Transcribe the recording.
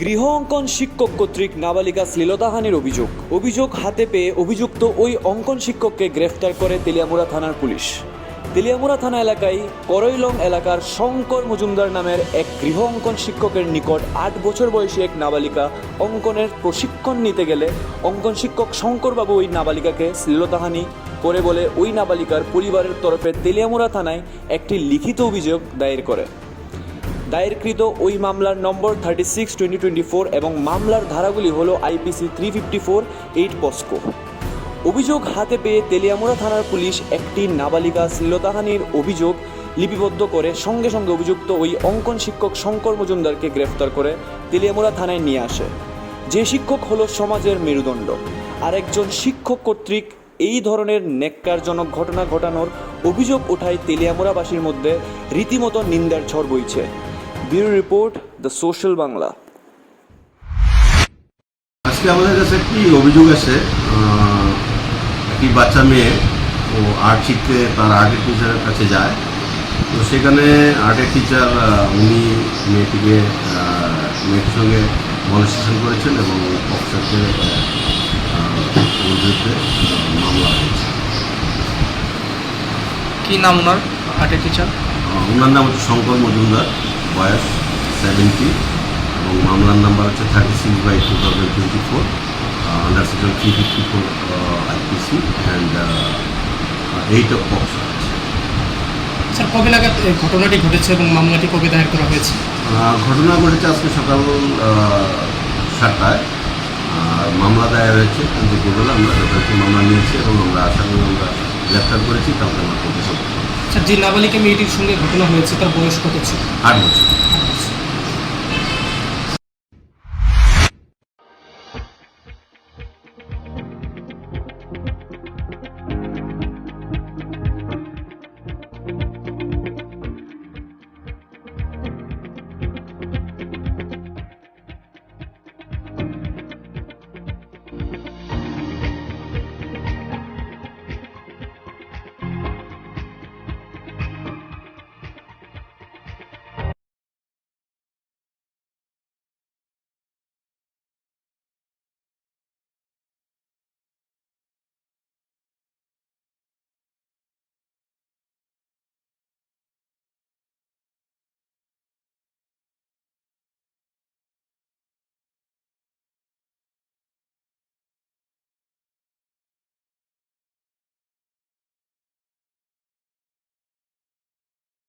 গৃহ অঙ্কন শিক্ষক কর্তৃক নাবালিকা শ্লীলতাহানির অভিযোগ। অভিযোগ হাতে পেয়ে অভিযুক্ত ওই অঙ্কন শিক্ষককে গ্রেফতার করে তেলিয়ামুড়া থানার পুলিশ। তেলিয়ামুড়া থানা এলাকায় করৈলং এলাকার শঙ্কর মজুমদার নামের এক গৃহ অঙ্কন শিক্ষকের নিকট আট বছর বয়সী এক নাবালিকা অঙ্কনের প্রশিক্ষণ নিতে গেলে অঙ্কন শিক্ষক শঙ্করবাবু ওই নাবালিকাকে শ্লীলতাহানি করে বলে ওই নাবালিকার পরিবারের তরফে তেলিয়ামুড়া থানায় একটি লিখিত অভিযোগ দায়ের করে। দায়েরকৃত ওই মামলার নম্বর thirty six twenty twenty four এবং মামলার ধারাগুলি হলো IPC three fifty four eight POCSO অভিযোগ হাতে পেয়ে তেলিয়ামুড়া থানার পুলিশ একটি নাবালিকা শ্লীলতাহানির অভিযোগ লিপিবদ্ধ করে সঙ্গে সঙ্গে অভিযুক্ত ওই অঙ্কন শিক্ষক শঙ্কর মজুমদারকে গ্রেফতার করে তেলিয়ামুড়া থানায় নিয়ে আসে। যে শিক্ষক হলো সমাজের মেরুদণ্ড। আরেকজন শিক্ষক কর্তৃক এই ধরনের নেককারজনক ঘটনা ঘটানোর অভিযোগ ওঠায় তেলিয়ামুড়াবাসীর মধ্যে রীতিমতো নিন্দার ঝড় বইছে। Bureau report the social Bangla. আজকে আমাদের কাছে একটি অভিযোগ আছে একটি বাচ্চা মেয়ে ও আর্ট শিখতে তার আর্টের টিচারের কাছে যায়। তো সেখানে আর্টের টিচার উনি মেয়েটিকে মেয়েটির সঙ্গে মনস্টেশন করেছেন এবং অফিসারকে বিরুদ্ধে মামলা হয়েছে। কি নাম ওনার আর্টের টিচার ওনার নাম হচ্ছে শঙ্কর মজুমদার। বয়স সেভেন্টি এবং মামলার নাম্বার হচ্ছে thirty six by two thousand twenty four under section three fifty four IPC and eight of POCSO sir কবে নাগাদ ঘটনাটি ঘটেছে এবং মামলাটি কবে দায়ের করা হয়েছে? ঘটনা ঘটেছে আজকে সকাল সাতটায়। আর মামলা দায়ের হয়েছে দুপুরবেলা আমরা যথাযথ মামলা নিয়েছি এবং আমরা আসামি আমরা গ্রেফতার করেছি তারপরে আমার পুলিশ সব আচ্ছা, যে নাবালিকা মেয়েটির সঙ্গে ঘটনা হয়েছে তার বয়স কত ছিল? আট বছর।